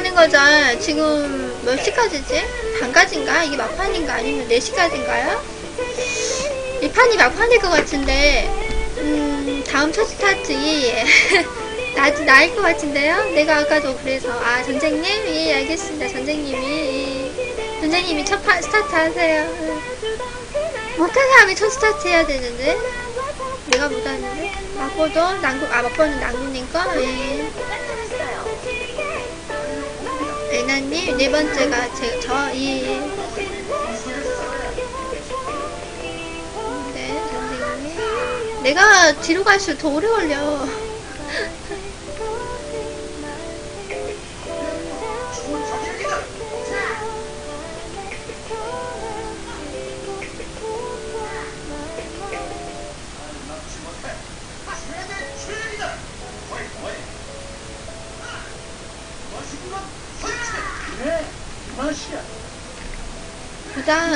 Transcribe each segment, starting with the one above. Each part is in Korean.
하는 거죠. 지금 몇 시까지지? 반까지인가? 이게 막판인가? 아니면 4시까지인가요? 이 판이 막판일 것 같은데, 음, 다음 첫 스타트, 예, 예. 나, 나일 것 같은데요? 내가 아까도 그래서, 아, 전쟁님? 예, 알겠습니다. 전쟁님이, 예. 전쟁님이 첫 판, 스타트 하세요. 못한 사람이 첫 스타트 해야 되는데? 내가 못하는데? 마포도, 남구, 아, 마포는 남구님 거? 예. 애나님, 네 번째가 제, 저, 예, 예. 네, 선생님. 내가 뒤로 갈수록 더 오래 걸려.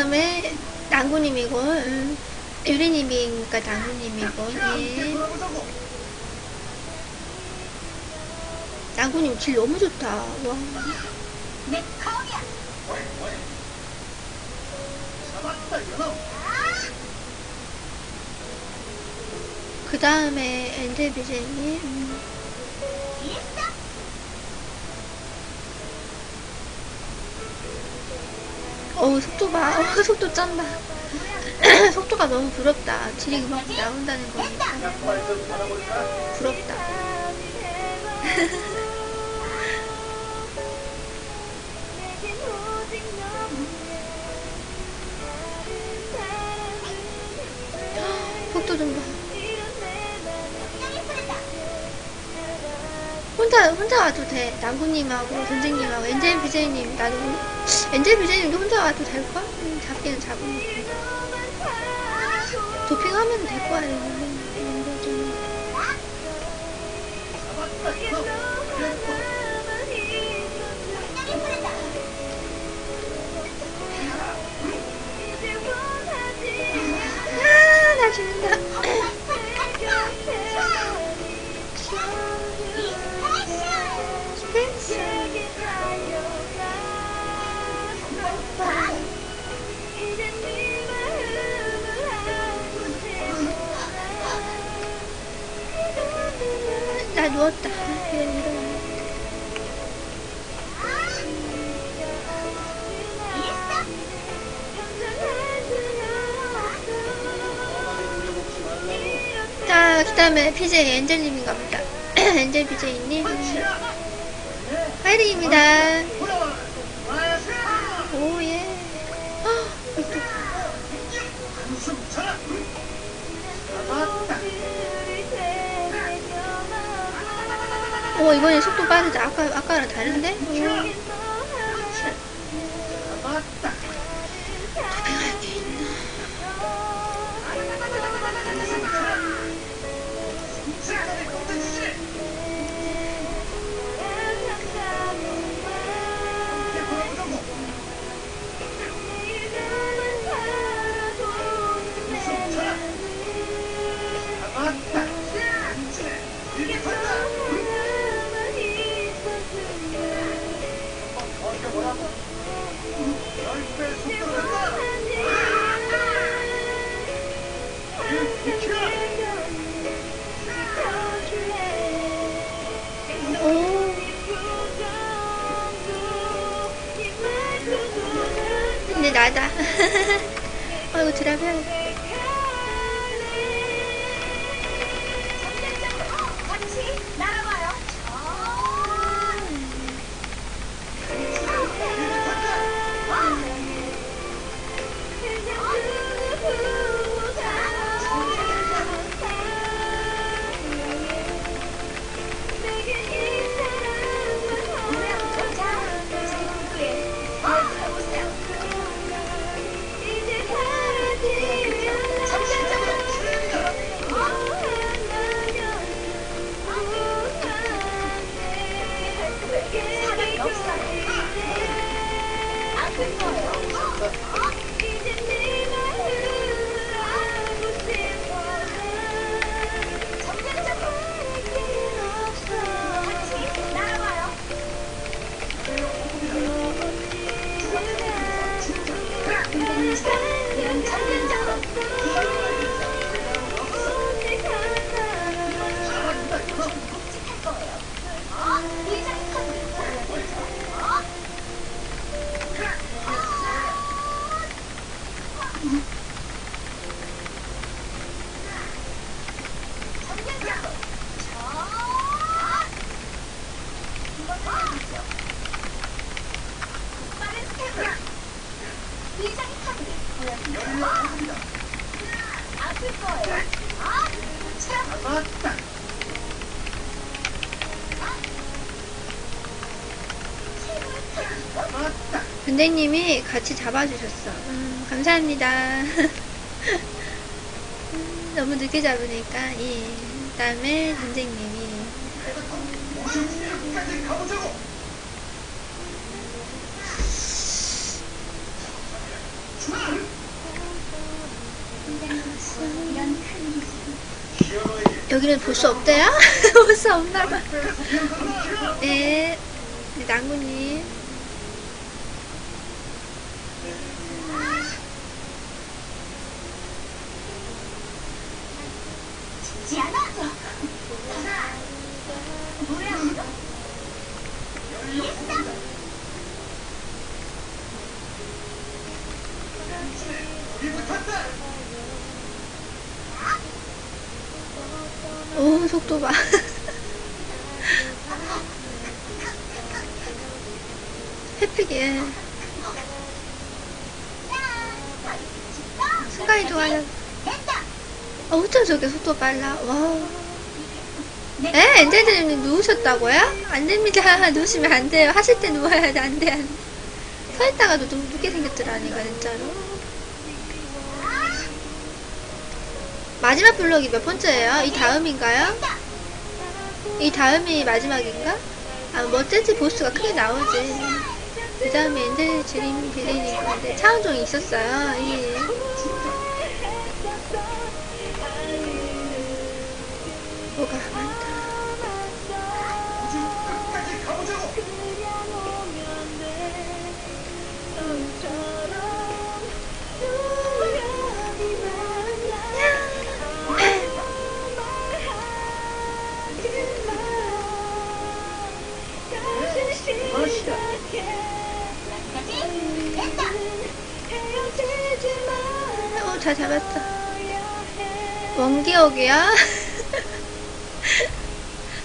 다음에 남구님이고, 음, 유리님이니까 남구님이고, 예. 남구님 질 너무 좋다. 와. 그 다음에 엔젤 비제님. 음. 어우 속도 봐. 어, 속도 짠다. 속도가 너무 부럽다. 질이 그만큼 나온다는 거니까. 부럽다. 속도 좀 봐. 혼자 혼자 와도 돼. 남구님하고 선생님하고 엔젤 비제님 나도 엔젤 비제님도 혼자 와도 될 걸? 음, 잡기는 잡으니까. 도핑하면 될 거야. 엔젤 자, 그 다음에 PJ 엔젤님인가 보다. 엔젤 PJ님. 화이팅입니다. 오, 예. 오, 이번엔 속도 빠르다. 아까, 아까랑 다른데? 오. 근데 나다. 아이고, 드랍 해야겠다. 선생님이 같이 잡아주셨어. 음, 감사합니다. 음, 너무 늦게 잡으니까, 예. 그 다음에 선생님이. 여기는 보스 없대요? 보스 없나봐. 네, 네, 낭구님. 속도 봐. 해피게. 순간 이동하는. 됐다. 어, 어쩜 저게 속도 빨라. 와. 에, 엔젤드님 누우셨다고요? 안 됩니다. 누우시면 안 돼요. 하실 때 누워야 돼. 안 돼, 안 돼. 서 있다가도 누, 눕게 생겼더라니까, 진짜로. 마지막 블록이 몇 번째예요? 이 다음인가요? 이 다음이 마지막인가? 아, 멋지지 보스가 크게 나오지. 그 다음에 엔젤 드림 빌리는 건데, 차원종이 있었어요. 예. 뭐가 많 다. 됐다. 어, 잘 잡았다. 원기옥이요?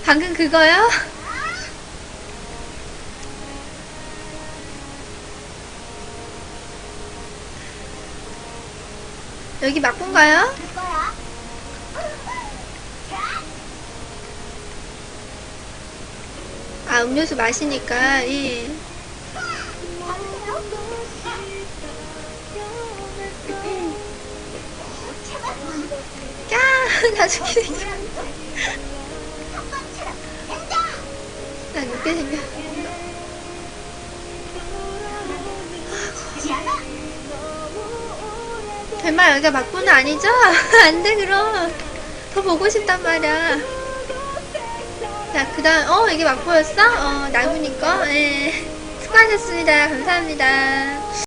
방금 그거요? 여기 막군가요? 음료수 마시니까, 예. 야, 나 죽게 생겨. 나 죽게 생겨. 정말 여기가 막부는 아니죠? 안 돼, 그럼. 더 보고 싶단 말이야. 자, 그 다음, 어, 이게 막부였어? 어, 나무니까. 예. 수고하셨습니다. 감사합니다.